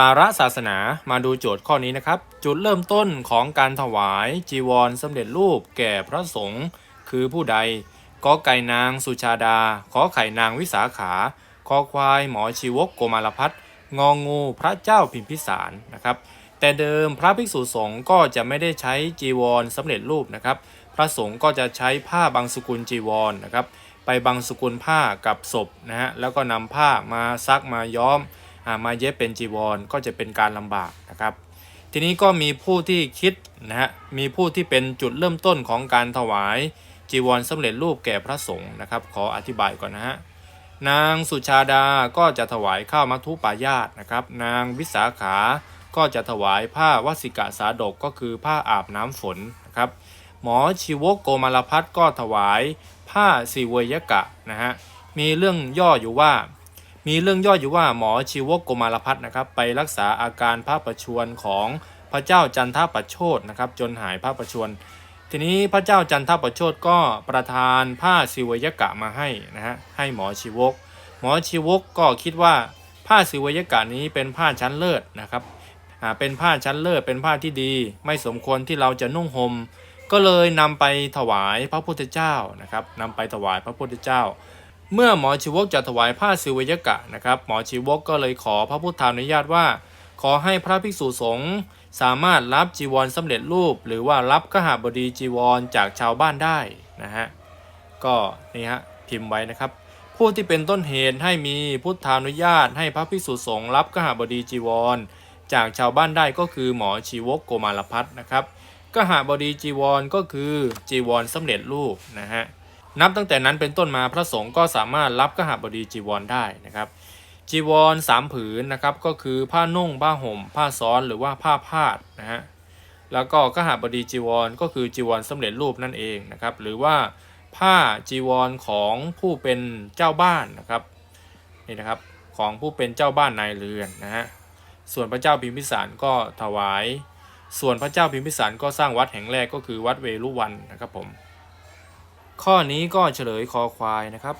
สาระศาสนามาดูโจทย์ข้อนี้นะครับ จุดเริ่มต้นของการถวายจีวรสำเร็จรูปแก่พระสงฆ์คือผู้ใดกอไก่นางสุชาดา ขอไข่นางวิสาขา คอควายหมอชีวกโกมารพัฒงองูพระเจ้าพิมพิสารนะครับ แต่เดิมพระภิกษุสงฆ์ก็จะไม่ได้ใช้จีวรสำเร็จรูปนะครับ พระสงฆ์ก็จะใช้ผ้าบางสกุลจีวรนะครับ ไปบางสกุลผ้ากับศพนะฮะแล้วก็นำผ้ามาซักมาย้อม มาเย็บเป็นจีวรก็จะเป็นการลำบากนะครับ ทีนี้ก็มีผู้ที่คิดนะฮะมีผู้ที่เป็นจุดเริ่มต้นของการถวายจีวรสำเร็จรูปแก่พระสงฆ์นะครับ ขออธิบายก่อนนะฮะนางสุชาดาก็จะถวายข้าวมัทุปายาตนะครับ นางวิสาขาก็จะถวายผ้าวสิกะสาดกก็คือผ้าอาบน้ำฝนนะครับ หมอชีวกโกมารพัฒก็ถวายผ้าสิเวยกะนะฮะมีเรื่องย่ออยู่ว่า มีเรื่องย่ออยู่ว่าหมอชีวกโกมารพัฒน์นะครับไปรักษาอาการพระประชวรของพระเจ้าจันทประโชดนะครับจนหายพระประชวรทีนี้พระเจ้าจันทประโชดก็ประทานผ้าสิวยกะมาให้นะฮะให้หมอชีวก หมอชีวกก็คิดว่าผ้าสิวยกะนี้เป็นผ้าชั้นเลิศนะครับเป็นผ้าชั้นเลิศเป็นผ้าที่ดี ไม่สมควรที่เราจะนุ่งห่มก็เลยนำไปถวายพระพุทธเจ้านะครับนำไปถวายพระพุทธเจ้า เมื่อหมอชีวกจะถวายผ้าสิวยกะนะครับ หมอชีวกก็เลยขอพระพุทธานุญาตว่า ขอให้พระภิกษุสงฆ์สามารถรับจีวรสำเร็จรูป หรือว่ารับขหบดีจีวรจากชาวบ้านได้นะฮะก็นี่ฮะพิมพ์ไว้นะครับ ผู้ที่เป็นต้นเหตุให้มีพุทธานุญาต ให้พระภิกษุสงฆ์รับขหบดีจีวร จากชาวบ้านได้ก็คือหมอชีวกโกมารพัฒนะครับกหบดีจีวรก็คือจีวรสำเร็จรูปนะฮะ นับตั้งแต่นั้นเป็นต้นมาพระสงฆ์ก็สามารถรับกหบดีจีวรได้นะครับจีวรสามผืนนะครับก็คือผ้านุ่งผ้าห่ม ผ้าซ้อนหรือว่าผ้าพาดนะฮะแล้วก็กหบดีจีวรก็คือจีวรสำเร็จรูปนั่นเองนะครับหรือว่าผ้าจีวรของผู้เป็นเจ้าบ้านนะครับนี่นะครับของผู้เป็นเจ้าบ้านนายเรือนนะฮะส่วนพระเจ้าพิมพิสารก็ถวาย ส่วนพระเจ้าพิมพิสารก็สร้างวัดแห่งแรกก็คือวัดเวรุวันนะครับผม ข้อนี้ก็เฉลยคอควายนะครับ